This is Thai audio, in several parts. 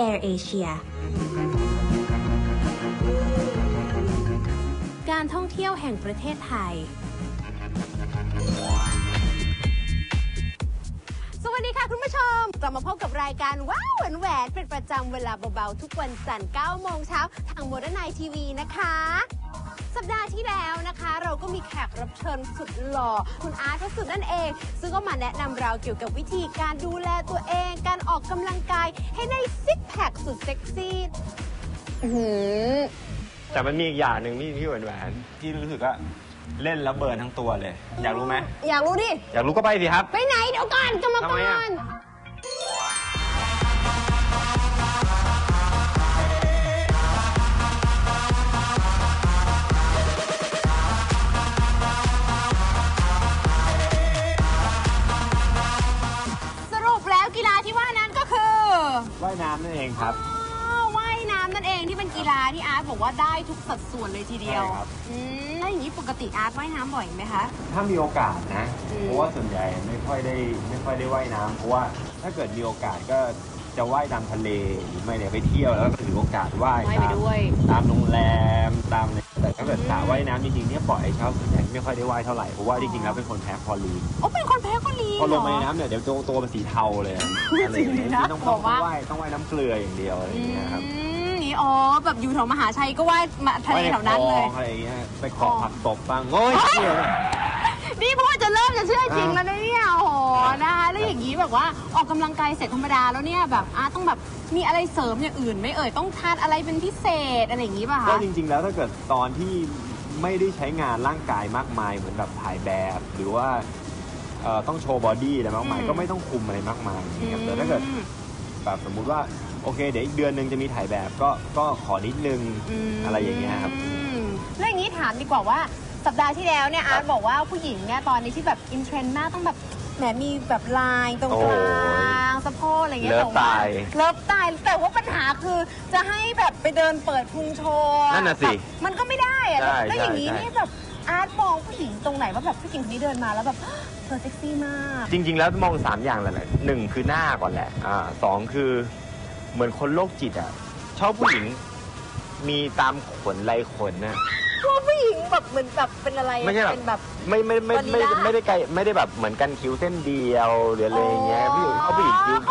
Air Asia การท่องเที่ยวแห่งประเทศไทย สวัสดีค่ะคุณผู้ชม กลับมาพบกับรายการว้าวแหวนแหวนเป็นประจำเวลาเบาๆ ทุกวันจันทร์9โมงเช้าทางโมเดิร์นไนทีวีนะคะ สัปดาห์ที่แล้วนะคะ เราก็มีแขกรับเชิญสุดหล่อคุณอาร์ตพระสุดนั่นเอง ซึ่งก็มาแนะนำเราเกี่ยวกับวิธีการดูแลตัวเอง การออกกำลังกายให้ได้ซิกแพคสุดเซ็กซี่อื้อหือแต่มันมีอีกอย่างหนึ่งพี่พี่แหวนแหวนที่รู้สึกว่าเล่นแล้วเบิร์นทั้งตัวเลย อยากรู้ไหมอยากรู้ดิ อยากรู้ก็ไปสิครับ ไปไหนเดี๋ยวก่อนกรรมทำกไมอะ ร ว่ายน้ำนั่นเองครับอ๋อว่ายน้ำนั่นเองที่เป็นกีฬาที่อาร์ตบอกว่าได้ทุกสัดส่วนเลยทีเดียวใช่ครับ อืมแล้วอย่างนี้ปกติอาร์ตว่ายน้ำบ่อยไหมคะ ถ้ามีโอกาสนะ อืม เพราะว่าส่วนใหญ่ไม่ค่อยได้ไม่ค่อยได้ว่ายน้ำเพราะว่าถ้าเกิดมีโอกาสก็จะว่ายตามทะเลหรือไม่เนี่ยไปเที่ยวแล้วก็ถือโอกาสว่ายว่ายไปตามด้วย ตามโรงแรมตามอะไรแต่ถ้าเกิดสระว่ายน้ำจริงๆเนี่ยปล่อยให้เช่าส่วนใหญ่ไม่ค่อยได้ว่ายเท่าไหร่เพราะว่าจริงๆแล้วเป็นคนแพ้คลอรีน โอ้เป็นคนแพ้คอลีนพอลงไปในเหรอน้ำเนี่ยเดี๋ยวตัวตัวเป็นสีเทาเลยอะอะไรอย่างเงี้ยจริงนะต้องบต้ออกงว่า ว่ายต้องว่ายน้ำเกลืออย่างเดียวอะไรอย่างเงี้ยครับอืมนี่อ๋อแบบอยู่แถวมหาชัยก็ว่ายมาทะเลแถวนั้นเลยว่าย ในคลองอะไรอย่างเงี้ยไปเกาะผักตบบ้างโอ้ยเชี่ย นี่พูดจะเริ่มจะเชื่อจริงอ่าแล้วนะเนี่ยโอ้โหนะคะแล้วอย่างนี้แบบว่าออกกำลังกายเสร็จธรรมดาแล้วเนี่ยแบบอาร์ตต้องแบบมีอะไรเสริมอย่างอื่นไหม่เอ่ยต้องทานอะไรเป็นพิเศษอะไรอย่างนี้ป่ะก็คะจริงๆ แล้วถ้าเกิดตอนที่ไม่ได้ใช้งานร่างกายมากมายเหมือนแบบถ่ายแบบ หรือว่า เอ่อต้องโชว์บอดี้อะไรมากมายก็ไม่ต้องคุมอะไรมากมายนะครับแต่ถ้าเกิดอืม แบบสมมุติว่าโอเค เดี๋ยวอีกเดือนหนึ่งจะมีถ่ายแบบก็ก็ขอนิดนึง มอะไรอย่างเงี้ยครับอืมแล้วอย่างนี้ถามดีกว่าว่าสัปดาห์ที่แล้วเนี่ยอาร์ตบอกว่าผู้หญิงเนี่ยตอนนี้ที่แบบอินเทรนด์มากต้องแบบแหมมีแบบลายตรงกลางสะโพกอะไรเงี้ยเลิฟแต่ว่าตายเลิฟตาย แต่ว่าปัญหาคือจะให้แบบไปเดินเปิดพุงโชว์นั่นน่ะสิแบบมันก็ไม่ได้อะใช่แล้วอย่างนี้ใช่ นี่แบบอาร์ตมองผู้หญิงตรงไหนว่าแบบผู้หญิงคนนี้เดินมาแล้วแบบ เธอเซ็กซี่มาก จริง ๆ แล้วมองสามอย่างแหละหนึ่งคือหน้าก่อนแหละอ่าสองคือเหมือนคนโรคจิตอะชอบผู้หญิงมีตามขนไรขนน่ะ พวกผู้หญิงแบบเหมือนแบบเป็นอะไรอะไม่ใช่แบบ เป็นแบบ ไม่ไม่ไม่ไม่วานิลลาไม่ได้ไกลไม่ได้แบบเหมือนกันคิ้วเส้นเดียวหรืออะไรอย่างเงี้ยอ๋อผู้หญิงเขาผู้หญิงคิ้วเ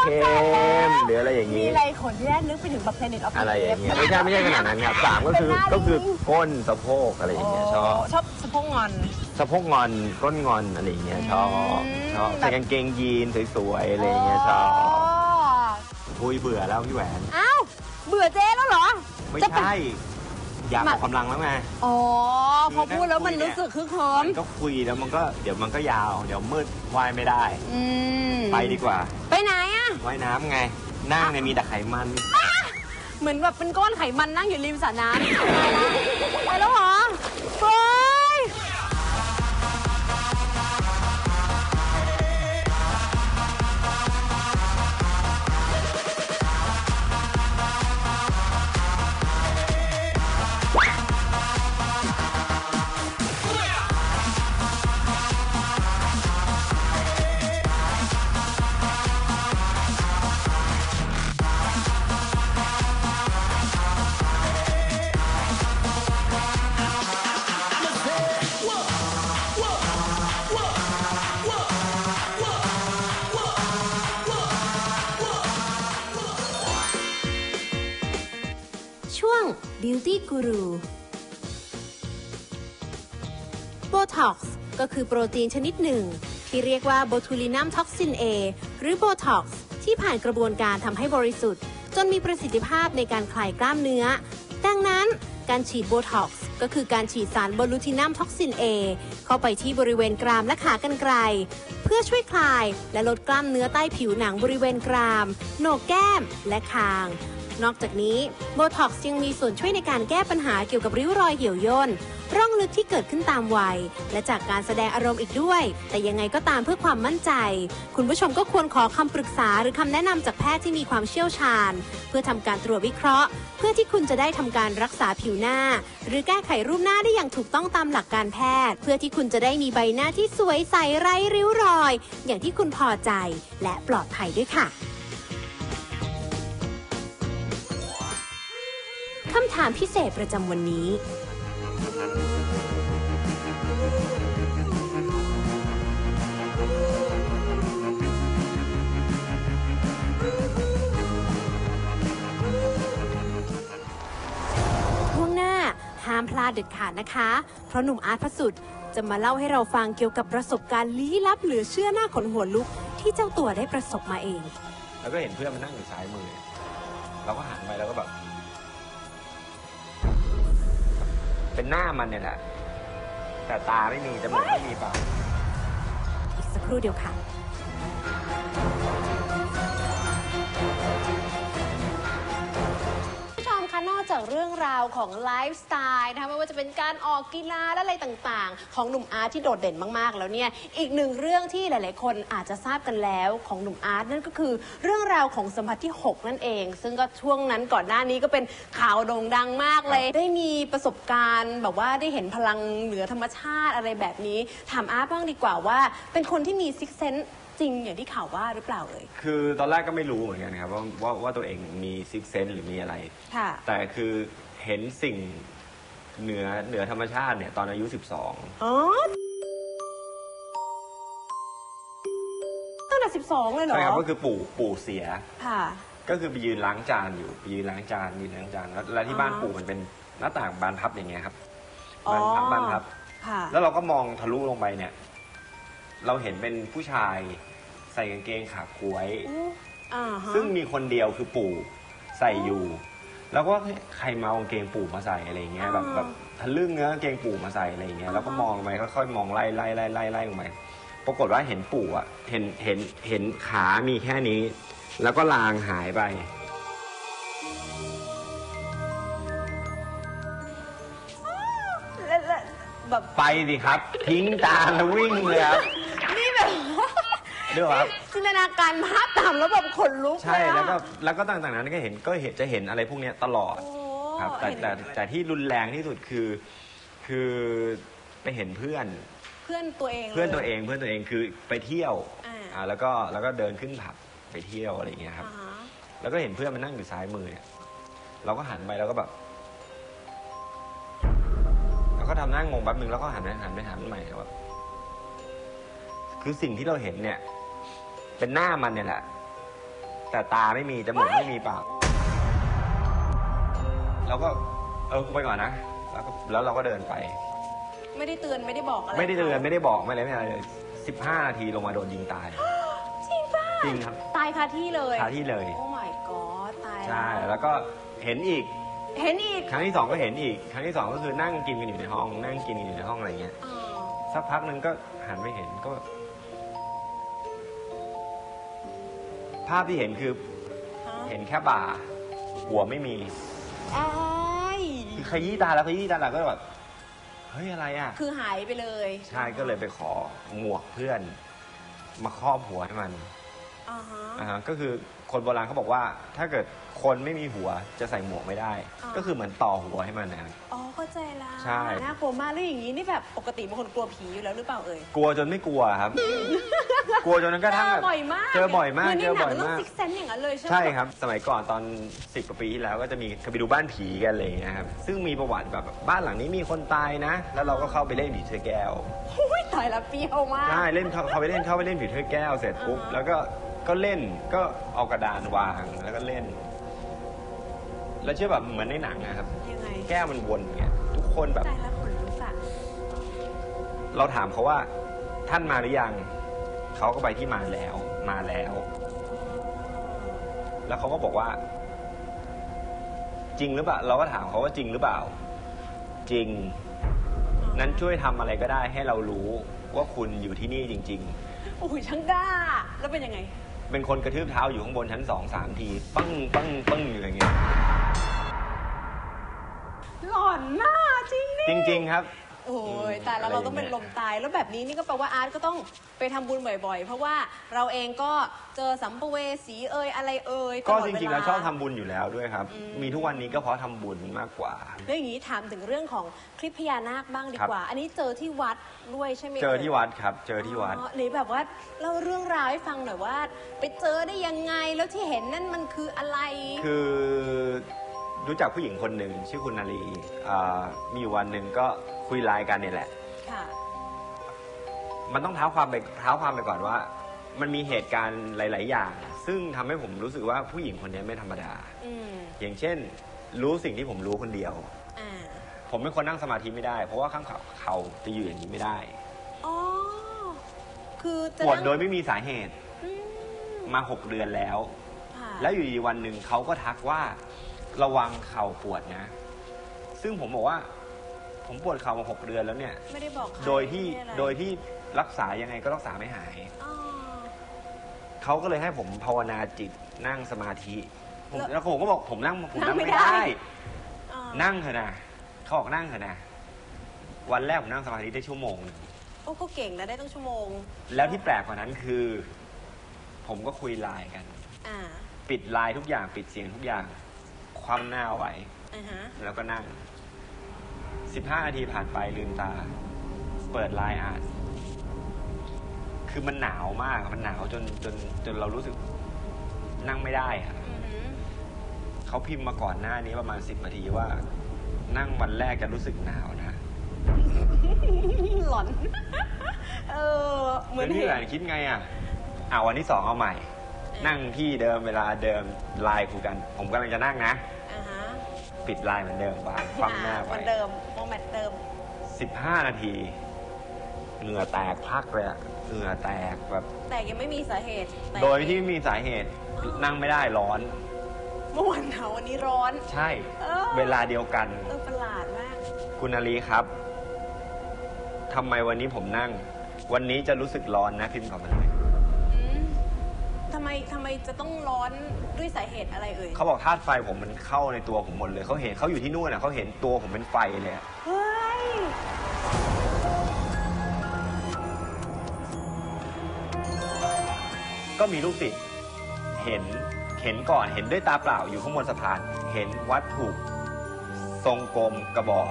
ข้มหรืออะไรอย่างมีงี้ อะไรขนที่แรกนึกไปถึงแบบ Planet of the อะไรอย่าง Apes เงี้ยไม่ใช่ไม่ใช่ขนาดนั้นครับสามก็คือเป็นหน้าก็คือลิงก้นสะโพกอะไรอย่างเงี้ยชอบ ชอบสะโพกงอน สะโพกงอนก้นงอนอะไรอย่างเงี้ยชอบอืมชอบใส่กางเกงยีนสวยๆอะไรอย่างเงี้ยชอบคุยเบื่อแล้วพี่แหวน อ้าวเบื่อเจ๊แล้วเหรอไม่จะเป็นใช่ อยากออกกำลังแล้วไง อ๋อ พอพูดแล้วมันรู้สึกคึกเขิมมันก็คุยแล้วมันก็เดี๋ยวมันก็ยาว เดี๋ยวมืดว่ายไม่ได้ อืมไปดีกว่า ไปไหนอะว่ายน้ำไง นั่งเนี่ยมีแต่ไขมัน เหมือนแบบเป็นก้อนไขมันนั่งอยู่ริมสระน้ำไปแล้วเหรอเฮ้ Beauty Guru Botox ก็คือโปรตีนชนิดหนึ่ง ที่เรียกว่า botulinum toxin A หรือ Botox ที่ผ่านกระบวนการทำให้บริสุทธิ์ จนมีประสิทธิภาพในการคลายกล้ามเนื้อ ดังนั้นการฉีด Botox ก็คือการฉีดสาร botulinum toxin A เข้าไปที่บริเวณกรามและขากรรไกรเพื่อช่วยคลายและลดกล้ามเนื้อใต้ผิวหนังบริเวณกราม โหนกแก้ม และคาง นอกจากนี้โบท็อกซ์ยังมีส่วนช่วยในการแก้ปัญหาเกี่ยวกับริ้วรอยเหี่ยวย่นร่องลึกที่เกิดขึ้นตามวัย และจากการแสดงอารมณ์อีกด้วย แต่ยังไงก็ตามเพื่อความมั่นใจ คุณผู้ชมก็ควรขอคำปรึกษาหรือคำแนะนำจากแพทย์ที่มีความเชี่ยวชาญ เพื่อทำการตรวจวิเคราะห์ เพื่อที่คุณจะได้ทำการรักษาผิวหน้า หรือแก้ไขรูปหน้าได้อย่างถูกต้องตามหลักการแพทย์ เพื่อที่คุณจะได้มีใบหน้าที่สวยใสไร้ริ้วรอย อย่างที่คุณพอใจ และปลอดภัยด้วยค่ะ คำถามพิเศษประจำวันนี้ ช่วงหน้าห้ามพลาดเด็ดขาดนะคะ เพราะหนุ่มอาร์ตพระสุดจะมาเล่าให้เราฟังเกี่ยวกับประสบการณ์ลี้ลับเหลือเชื่อหน้าขนหัวลุกที่เจ้าตัวได้ประสบมาเอง แล้วก็เห็นเพื่อนมันนั่งอยู่ซ้ายมือ เราก็หันไปแล้วก็แบบ เป็นหน้ามันเนี่ยแหละ แต่ตาไม่มีจมูกไม่มีปาก อีกสักครู่เดียวค่ะ จากเรื่องราวของไลฟ์สไตล์นะคะไม่ว่าจะเป็นการออกกีฬาและอะไรต่างๆ ของหนุ่มอาร์ตที่โดดเด่นมากๆ แล้วเนี่ยอีกหนึ่งเรื่องที่หลายๆ คนอาจจะทราบกันแล้วของหนุ่มอาร์ตนั่นก็คือเรื่องราวของสัมผัสที่ 6 นั่นเอง ซึ่งก็ช่วงนั้นก่อนหน้านี้ก็เป็นข่าวโด่งดังมากเลย ได้มีประสบการณ์แบบว่าได้เห็นพลังเหนือธรรมชาติอะไรแบบนี้ถามอาร์ตบ้างดีกว่าว่า เป็นคนที่มีซิกเซน จริงอย่างที่ข่าวว่าหรือเปล่าเอ่ย คือตอนแรกก็ไม่รู้เหมือนกันครับว่าว่าว่าตัวเองมีซิกเซนหรือมีอะไร ค่ะ แต่คือเห็นสิ่งเหนือเหนือธรรมชาติเนี่ยตอนอายุ 12 อ๋อ ตั้งแต่12เลยเหรอ ใช่ครับก็คือปู่ปู่เสีย ค่ะ ก็คือไปยืนล้างจานอยู่ไปยืนล้างจานยืนล้างจานแล้วแล้วที่บ้านอ๋อปู่มันเป็นหน้าต่างบานพับอย่างเงี้ยครับอ๋อบานพับบานพับ ค่ะ แล้วเราก็มองทะลุลงไปเนี่ย เราเห็นเป็นผู้ชายใส่กางเกงขาก้วยอู้อ่าฮะซึ่งมีคนเดียวคือปู่ใส่อยู่ แล้วก็เฮ้ยใครมาเอากางเกงปู่มาใส่อะไรอย่างเงี้ยแบบแบบทะลึ่งเนื้อกางเกงปู่มาใส่อะไรอย่างเงี้ยแล้วก็มองไปค่อยๆมองไล่ไล่ไล่ไล่ไล่ลงไปปรากฏว่าเห็นปู่อะเห็นเห็นเห็นขามีแค่นี้ แล้วก็ลางหายไป แล้วแล้วแบบ ไปสิครับ ทิ้งจานแล้ววิ่งเลยครับนี่แบบ เรื่องครับ จินตนาการภาพตามแล้วแบบขนลุกใช่เยอะ แล้วก็แล้วก็ต่างๆนั้นก็เห็นก็เห็นจะเห็นอะไรพวกเนี้ยตลอดโอ้ครับแต่เห็น แต่แต่ที่รุนแรงที่สุดคือ คือไปเห็นเพื่อนเพื่อนตัวเองลยเพื่อนตัวเองเพื่อนตัวเองคือไปเที่ยวอ่า อ่าแล้วก็แล้วก็เดินขึ้นผับไปเที่ยวอะไรอย่างเงี้ยครับ อ่าฮะแล้วก็เห็นเพื่อนมันนั่งอยู่ซ้ายมือเนี่ย เราก็หันไปแล้วก็แบบแล้วก็ทำหน้างงแป๊บนึงแล้วก็หันไปหันไปหันใหม่แบบคือสิ่งที่เราเห็นเนี่ย เป็นหน้ามันเนี่ยแหละ แต่ตาไม่มีจมูกไม่มีปากเราก็เออกูไปก่อนนะแล้วก็แล้วเราก็เดินไป ไม่ได้เตือนไม่ได้บอกอะไรไม่ได้เตือนไม่ได้บอกไม่อะไรไม่อะไรเลยสิบห้านาทีลงมาโดนยิงตาย จริงป่ะจริงครับ ตายคาที่เลยคาที่เลย โอ้ my god ตายใช่ แล้วก็เห็นอีก เห็นอีกครั้งที่สองก็เห็นอีก ครั้งที่สองก็คือนั่งกินกันอยู่ในห้อง นั่งกินกันอยู่ในห้องอะไรเงี้ยอ่าสักพักหนึ่งก็หันไปเห็นก็ ภาพที่เห็นคือฮะเห็นแค่บ่า หัวไม่มี อ้ายคือขยี้ตาแล้วขยี้ตาแล้วก็แบบเฮ้ยอะไรอะ คือหายไปเลยใช่ก็เลยไปขอหมวกเพื่อน มาครอบหัวให้มันอ่าฮะอ่าฮะก็คือคนโบราณเขาบอกว่า ถ้าเกิดคนไม่มีหัวจะใส่หมวกไม่ได้ อ่า ก็คือเหมือนต่อหัวให้มันนะครับอ๋อ เข้าใจละใช่ น่ากลัวมากแล้วอย่างนี้นี่แบบปกติบางคนกลัวผีอยู่แล้วหรือเปล่าเอ่ยกลัวจนไม่กลัวครับ กลัวจนกระเจทั่งอแบบบ่อยมากเจอบ่อยมากเหนในเจอหนับ่อยเรื่มากซิกเซนอย่างนั้นเลยใช่ไหม ใช่ครับ สมัยก่อนตอนสิบกว่าปีที่แล้วก็จะมีเคยไปดูบ้านผีกันอะไรอย่างเลยนะครับ ซึ่งมีประวัติแบบบ้านหลังนี้มีคนตายนะ แล้วเราก็เข้าไปเล่นผีเสื้อแก้ว อุ้ยตายละเปรี้ยวมาก ใช่ เล่นเข้าเข้าไปเล่นเข้าไปเล่นผีเสื้อแก้วเสร็จปุ๊บ อ่าแล้วก็ก็เล่นก็เอากระดานวางแล้วก็เล่น แล้วเชื่อแบบเหมือนในหนังนะครับ ยังไงแก้วมันวนอย่างเงี้ยทุกคนแบบตายละขนลุกอะเราถามเขาว่าท่านมาหรือยัง เขาก็ไปที่มาแล้ว มาแล้ว แล้วเขาก็บอกว่า จริงหรือเปล่า เราก็ถามเขาว่าจริงหรือเปล่า จริง นั้นช่วยทำอะไรก็ได้ให้เรารู้ว่าคุณอยู่ที่นี่จริง โอ้ยช่างกล้า แล้วเป็นยังไง ๆ เป็นคนกระทืบเท้าอยู่ข้างบนชั้นสองสามที ปังปังปังอยู่อย่างเงี้ย หล่อนมากจริงดิจริง ๆ ครับ โอ้ยตายแล้วอะไรเราต้องเป็นอย่างลเงี้ยมตายแล้วแบบนี้นี่ก็แปลว่าอาร์ตก็ต้องไปทำบุญบ่อยๆ เพราะว่าเราเองก็เจอสัมภเวสีเอ่ยอะไรเอ่ยตก็ลอดจเวลาริงๆแล้วชอบทำบุญอยู่แล้วด้วยครับอืมมีทุกวันนี้ก็เพราะทำบุญมากกว่า แล้วอย่างนี้ถามถึงเรื่องของคลิปพญานาคบ้างดีกว่า อันนี้เจอที่วัดด้วยใช่ไหมเจออ่ยที่วัดครับ เจอที่วัด อ๋อหรือแบบว่าเล่าเรื่องราวให้ฟังหน่อยว่า ไปเจอได้ยังไงแล้วที่เห็นนั่นมันคืออะไร คือ รู้จักผู้หญิงคนหนึ่งชื่อคุณนาลีอ่ามีอยู่วันหนึ่งก็คุยไลน์กันเนี่ยแหละ ค่ะ มันต้องเท้าความไปเท้าความไปก่อนว่า มันมีเหตุการณ์หลาย ๆ อย่าง ซึ่งทำให้ผมรู้สึกว่าผู้หญิงคนนี้ไม่ธรรมดา อืม อย่างเช่น รู้สิ่งที่ผมรู้คนเดียว อ่า ผมเป็นคนนั่งสมาธิไม่ได้ เพราะว่าข้างเขาเขาจะอยู่อย่างนี้ไม่ได้อ๋อ คือจะปวดนั่งโดยไม่มีสาเหตุอืมมาหกเดือนแล้ว ค่ะแล้วอยู่ดีวันหนึ่งเขาก็ทักว่า ระวังเข่าปวดนะ ซึ่งผมบอกว่า ผมปวดเข่ามาหกเดือนแล้วเนี่ย ไม่ได้บอกใครโดยที่ไม่ไอะไรโดยที่รักษายังไงก็รักษาไม่หาย อ๋อ เขาก็เลยให้ผมภาวนาจิตนั่งสมาธิผมแล้วแล้วผมก็บอกผมนั่งผมนั่นั่งงไม่ไม่ได้ ได้อ่านั่งเถอะนะเขาบอกนั่งเถอะนะวันแรกผมนั่งสมาธิได้ชั่วโมงหนึ่งโอ้ก็เก่งนะได้ตั้งชั่วโมง แล้วที่แปลกกว่านั้นคือ ผมก็คุยไลน์กัน อ่า ปิดไลน์ทุกอย่างปิดเสียงทุกอย่าง คว่ำหน้าไว้ อ่าฮะ แล้วก็นั่ง15นาทีผ่านไปลืมตา เปิดไลน์อ่าน คือมันหนาวมาก มันหนาวจนจนจนเรารู้สึกนั่งไม่ได้อะอือหือเขาพิมพ์มาก่อนหน้านี้ประมาณ10นาทีว่า นั่งวันแรกจะรู้สึกหนาวนะหลอน เออ เหมือนแล้วเห็พี่นแหวนคิดไงอะอ่าวันที่สองเอาใหม่ นั่งที่เดิมเวลาเดิมไลน์คุยกัน ผมกำลังจะนั่งนะ อ่าฮะปิดไลน์เหมือนเดิมวางคว่ำหน้าเหไปมือนเดิมโมแมทเดิม15นาทีเหงื่อแตกพักเลยอะเหงื่อแตกแบบ แต่ยังไม่มีสาเหตุแต่โดยที่ไม่มีสาเหตุนั่งไม่ได้ร้อน เมื่อวันหนาววันนี้ร้อน ใช่ เออ เวลาเดียวกัน เออประหลาดมาก คุณนาลีครับทำไมวันนี้ผมนั่ง วันนี้จะรู้สึกร้อนนะพิมพ์ก่อนมาเลยอืม ทำไมทำไมจะต้องร้อนด้วยสาเหตุอะไรเอ่ยเขาบอกธาตุไฟผมมันเข้าในตัวผมหมดเลยเขาเห็นเขาอยู่ที่นู่นอะเขาเห็นตัวผมเป็นไฟเลยอะเฮ้ยก็มีลูกศิษย์เห็นเห็นก่อนเห็นด้วยตาเปล่าอยู่ข้างบนสะพาน เห็นวัตถุทรงกลมกระบอก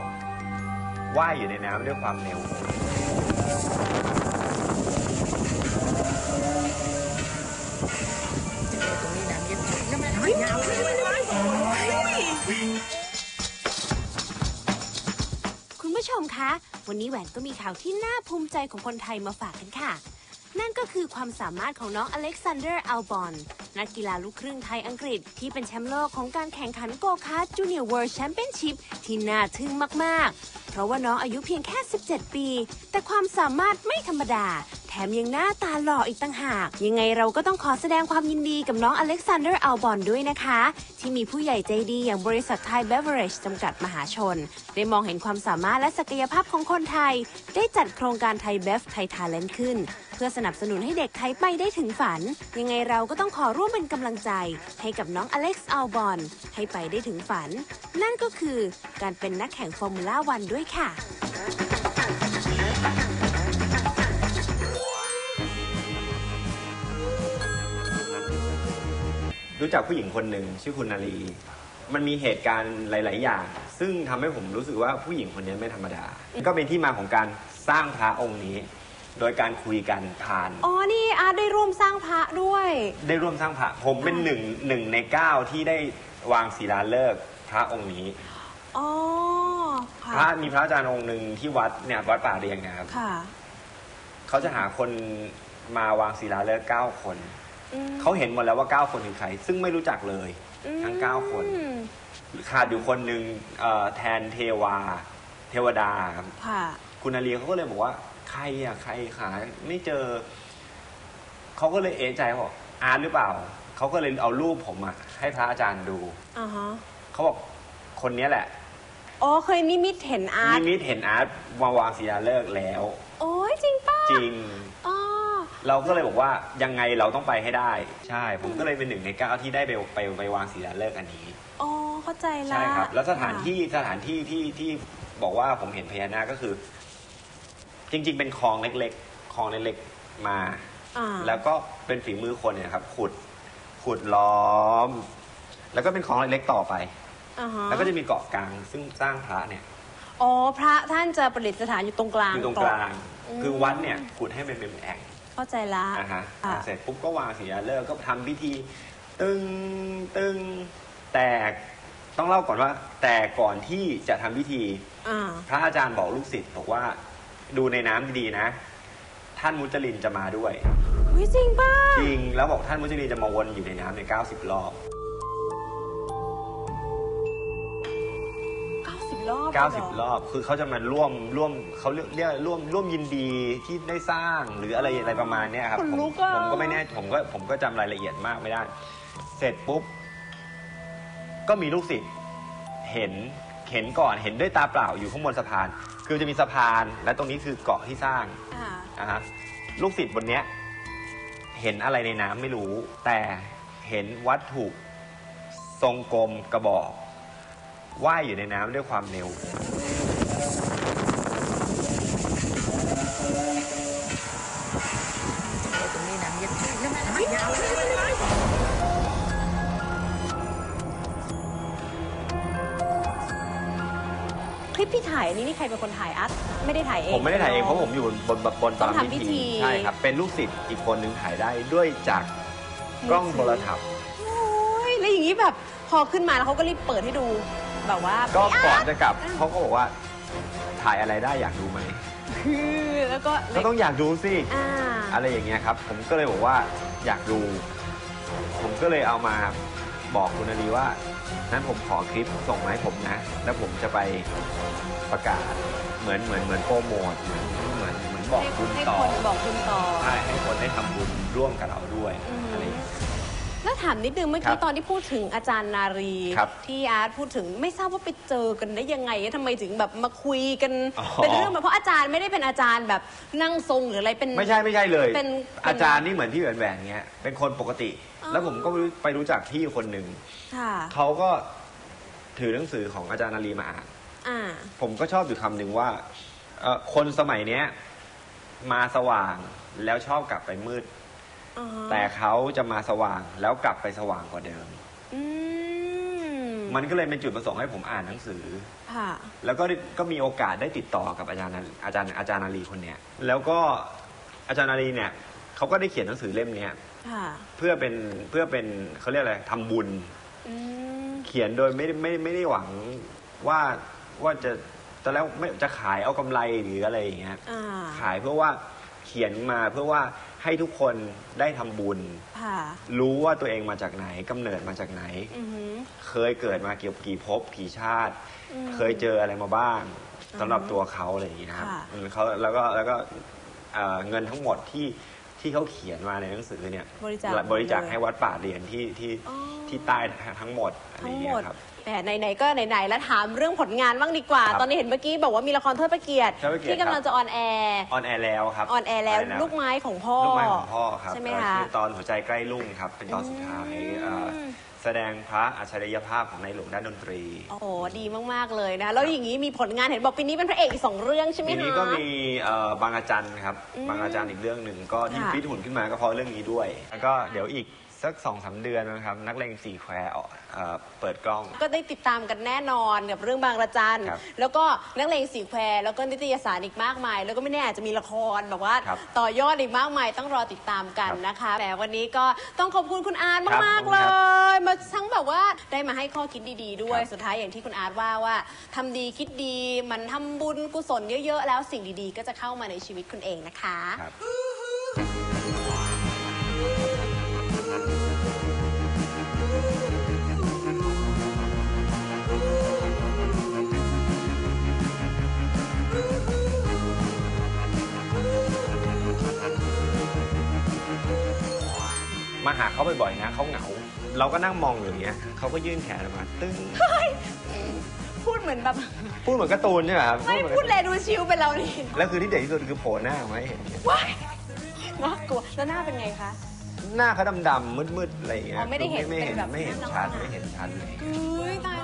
ว่ายอยู่ในน้ำด้วยความเร็ว คะ วันนี้แหวนก็มีข่าวที่น่าภูมิใจของคนไทยมาฝากกันค่ะ นั่นก็คือความสามารถของน้องอเล็กซานเดอร์ อัลบอน นักกีฬาลูกครึ่งไทยอังกฤษ ที่เป็นแชมป์โลกของการแข่งขันโกคาร์จูเนียร์เวิลด์แชมเปี้ยนชิพที่น่าทึ่งมาก ๆ เพราะว่าน้องอายุเพียงแค่ 17 ปี แต่ความสามารถไม่ธรรมดา ถมยังหน้าตาหล่ออีกต่างหาก ยังไงเราก็ต้องขอแสดงความยินดีกับน้องอเล็กซานเดอร์อัลบอนด้วยนะคะ ที่มีผู้ใหญ่ใจดีอย่างบริษัทไทยเบเวอร์เรจจำกัดมหาชน ได้มองเห็นความสามารถและศักยภาพของคนไทย ได้จัดโครงการไทยเบฟไทยทาเลนต์ขึ้น เพื่อสนับสนุนให้เด็กไทยไปได้ถึงฝัน ยังไงเราก็ต้องขอร่วมเป็นกำลังใจ ให้กับน้องอเล็กซ์อัลบอนให้ไปได้ถึงฝัน นั่นก็คือการเป็นนักแข่งฟอร์มูล่าวันด้วยค่ะ รู้จักผู้หญิงคนหนึ่งชื่อคุณนาลีมันมีเหตุการณ์หลาย ๆ อย่าง ซึ่งทำให้ผมรู้สึกว่าผู้หญิงคนนี้ไม่ธรรมดา ก็เป็นที่มาของการสร้างพระองค์นี้ โดยการคุยกันผ่าน อ๋อ นี่อาร์ตได้ร่วมสร้างพระด้วย ได้ร่วมสร้างพระผมเป็นหนึ่งหนึ่งในเก้าที่ได้วางศิลาฤกษ์พระองค์นี้ อ๋อ พระค่ะ มีพระอาจารย์องค์หนึ่งที่วัดเนี่ยวัดป่าเรียงนะครับค่ะ เขาจะหาคนมาวางศิลาฤกษ์เก้าคนอืม เขาเห็นหมดแล้วว่าเก้าคนคือใคร ซึ่งไม่รู้จักเลย ทั้งเก้าคนอืมขาดอยู่คนหนึ่งเอ่อแทนเทวา เทวดาครับค่ะคุณนาลีเขาก็เลยบอกว่า ใครอะใครขาไม่เจอ เขาก็เลยเอะใจบอกอาร์ตหรือเปล่า เขาก็เลยเอารูปผมอะให้พระอาจารย์ดูอ่าฮะเขาบอกคนเนี้ยแหละอ๋อเคยนิมิตเห็นอาร์นิตมิตเห็นอาร์ตมาวางศิลาฤกษ์แล้ว โอ้ยจริงป่ะจริงอ๋อ เราก็เลยบอกว่ายังไงเราต้องไปให้ได้ ใช่ ผมก็เลยเป็นหนึ่งในเก้าที่ได้ไปไปไปวางศิลาฤกษ์อันนี้อ๋อเข้าใจละใช่ครับ แล้วสถานที่สถานที่ที่ที่บอกว่าผมเห็นพญานาคก็คือ จริง ๆ เป็นคลองเล็กๆคลองเล็กๆมา อ่าแล้วก็เป็นฝีมือคนเนี่ยครับ ขุดขุดล้อม แล้วก็เป็นคลองเล็กๆต่อไป อ่าฮะแล้วก็จะมีเกาะกลาง ซึ่งสร้างพระเนี่ยอ๋อพระท่านจะประดิษฐานอยู่ตรงกลางอยู่ตรงกลางอืมคือวัดเนี่ยขุดให้มันเป็นแอ่ง เข้าใจละนะฮะอ่าเสร็จปุ๊บก็วางศิลาฤกษ์ก็ทำพิธี ตึงตึงแตกต้องเล่าก่อนว่า แต่ก่อนที่จะทำพิธี อ่าพระอาจารย์บอกลูกศิษย์บอกว่าดูในน้ำดีๆนะ ท่านมุจลินจะมาด้วย วิจริงป่ะจริงแล้วบอกท่านมุจลินจะมาวนอยู่ในน้ำใน 90 รอบ รอบ90 รอบ คือเขาจะมาร่วมร่วมเขาเรียกเรียกร่วมร่วมยินดีที่ได้สร้างหรืออะไรอะไรประมาณเนี้ยครับขนผมลุกอะผมก็ไม่แน่ผมก็ผมก็จำรายละเอียดมากไม่ได้ เสร็จปุ๊บ ก็มีลูกศิษย์เห็นเห็นก่อนเห็นด้วยตาเปล่าอยู่ข้างบนสะพาน คือจะมีสะพานและตรงนี้คือเกาะที่สร้างอ่านะฮะลูกศิษย์บนเนี้ย เห็นอะไรในน้ำไม่รู้ แต่เห็นวัตถุทรงกลมกระบอก ว่ายอยู่ในน้ำด้วยความเร็ว ตรงนี้น้ำเย็นน้ำน้ำยาวเลยคลิปที่ถ่ายอันนี้นี่ใครเป็นคนถ่ายอัดไม่ได้ถ่ายเองผมไม่ได้ถ่ายเองเพราะผมอยู่บนบนบนบนต้องตามทำพิธีใช่ครับ เป็นลูกศิษย์อีกคนนึงถ่ายได้ด้วยจากกล้องโทรทัศน์ โอ้ยแล้วอย่างนี้แบบพอขึ้นมาแล้วเขาก็รีบเปิดให้ดู แบบว่าก็พี่ก่ออาร์นตจะกลับเขาก็บอกว่าถ่ายอะไรได้อยากดูไหมคือแล้วก็ก็ต้องอยากดูสิอ่าอะไรอย่างเงี้ยครับ ผมก็เลยบอกว่าอยากดู ผมก็เลยเอามาบอกคุณนารีว่านั้นผมขอคลิปส่งมาให้ผมนะ แล้วผมจะไปประกาศเหมือนเหมือนเหมือนโปรโมทเหมือนเหมือนเหมือนบอกให้บุญให้ต่อคนบอกบุญต่อ ใช่ให้คนได้ทำบุญร่วมกับเราด้วยอืม อะไรอย่างเงี้ย แล้วถามนิดนึงเมื่อครักี้บตอนที่พูดถึงอาจารย์นารีครับที่อาร์ตพูดถึงไม่ทราบว่าไปเจอกันได้ยังไงทำไมถึงแบบมาคุยกันอ๋อ เป็นเรื่องแบบเพราะอาจารย์ไม่ได้เป็นอาจารย์แบบนั่งทรงหรืออะไรเป็น ไม่ใช่ไม่ใช่เลย เป็นอาจารย์นี่เหมือนที่แหวนแหวนเงี้ยเป็นคนปกติ อ๋อ แล้วผมก็ไปรู้จักพี่คนหนึ่งค่ะเขาก็ถือหนังสือของอาจารย์นารีมาอ่าน อ่า ผมก็ชอบอยู่คำหนึ่งว่าเอ่อคนสมัยเนี้ยมาสว่างแล้วชอบกลับไปมืด อ่าฮะแต่เขาจะมาสว่างแล้วกลับไปสว่างกว่าเดิม อืมมันก็เลยเป็นจุดประสงค์ให้ผมอ่านหนังสือ ค่ะ แล้วก็ได้ก็มีโอกาสได้ติดต่อกับอาจารย์นาอาจารย์อาจารย์นารีคนเนี้ยแล้วก็อาจารย์นารีเนี่ยเขาก็ได้เขียนหนังสือเล่มเนี้ยค่ะเพื่อเป็นเพื่อเป็นเขาเรียกอะไรทำบุญ อืมเขียนโดยไม่ได้ไม่ไม่ได้หวังว่าว่าจะตอนแรกไม่จะขายเอากำไรหรืออะไรอย่างเงี้ยอ่าขายเพื่อว่าเขียนมาเพื่อว่า ให้ทุกคนได้ทำบุญ ค่ะ รู้ว่าตัวเองมาจากไหนกำเนิดมาจากไหน อือหือ เคยเกิดมาเกี่ยวกี่ภพกี่ชาติ อืมเคยเจออะไรมาบ้างอืมสำหรับตัวเขาอะไรอย่างเงี้ยครับค่ะ อืมเขาแล้วก็แล้วก็เอ่อเงินทั้งหมดที่ที่เขาเขียนมาในหนังสือเนี่ยบริจาคบริจาคเลยให้วัดป่าเรียนที่ที่อ๋อ ที่ใต้ทั้งหมดอะไรอ ทั้งย่างหเงี้มยดครับแหมไหนๆก็ไหนๆแล้วถามเรื่องผลงานบ้างดีกว่า ครับตอนนี้เห็นเมื่อกี้บอกว่ามีละครเทิดพระเกียรติ เทิดพระเกียรติที่กำลังจะออนแอร์ออนแอร์แล้วครับออนแอร์แล้วลูกไม้ของพ่อ ลูกไม้ของพ่อครับใช่ไหมเอ่อคะชื่อตอนหัวใจใกล้ลุ่งครับ เป็นตอนสุดท้ายอืมเอ่อแสดงพระอัจฉริยภาพของในหลวงด้านดนตรี โอ้โหดีมากๆเลยนะแล้วอย่างนี้มีผลงานเห็นบอกปีนี้เป็นพระเอกอีกสองเรื่องใช่ไหมทีคะ นี้ก็มีเอ่อบางอาจันครับอืมบางอาจันอีกเรื่องหนึ่งก็ที่ค่ะฟิตหุ่นขึ้นมาก็เพราะเรื่องนี้ด้วย แล้วก็เดี๋ยวอีก สักสองสามเดือนนะครับ นักเลงสี่แควร์ออกเอ่อเปิดกล้อง ก็ได้ติดตามกันแน่นอนกับเรื่องบางระจัน ครับแล้วก็นักเลงสีแควร์แล้วก็นิตยสารอีกมากมาย แล้วก็ไม่แน่อาจจะมีละครแบบว่า ครับต่อยอดอีกมากมายต้องรอติดตามกันครับนะคะแต่วันนี้ก็ต้องขอบคุณคุณอาร์ตครับมากขอบๆคุเลณครับย มาทั้งแบบว่าได้มาให้ข้อคิดดี ๆ ด้วยครับ สุดท้ายอย่างที่คุณอาร์ตว่าว่าทำดีคิดดีมันทำบุญกุศลเยอะ ๆ แล้วสิ่งดีๆ ก็จะเข้ามาในชีวิตคุณเองนะคะ ครับ หาเขาบ่อยๆนะเขาเหงา เราก็นั่งมองอยู่อย่างเงี้ยเขาก็ยื่นแขนออกมา ตึ้งพูดเหมือนแบบพูดเหมือนการ์ตูนใช่ไหมครับไม่เหอนพูดเลยดูชิลเป็นเรานี่แล้วคือที่เด็ดที่สุดคือโผล่หน้าออกมาให้เห็นเนี่ยว้ายน่ากลัวแล้วหน้าเป็นไงคะหน้าเขาดำๆมืดๆอะไรอย่างเงี้ยอ๋อไม่ได้เห็นไม่เห็นเป็นแบบไม่เห็นหน้าชัดน้องๆไม่เห็นชัดเลยอุ้ยตาย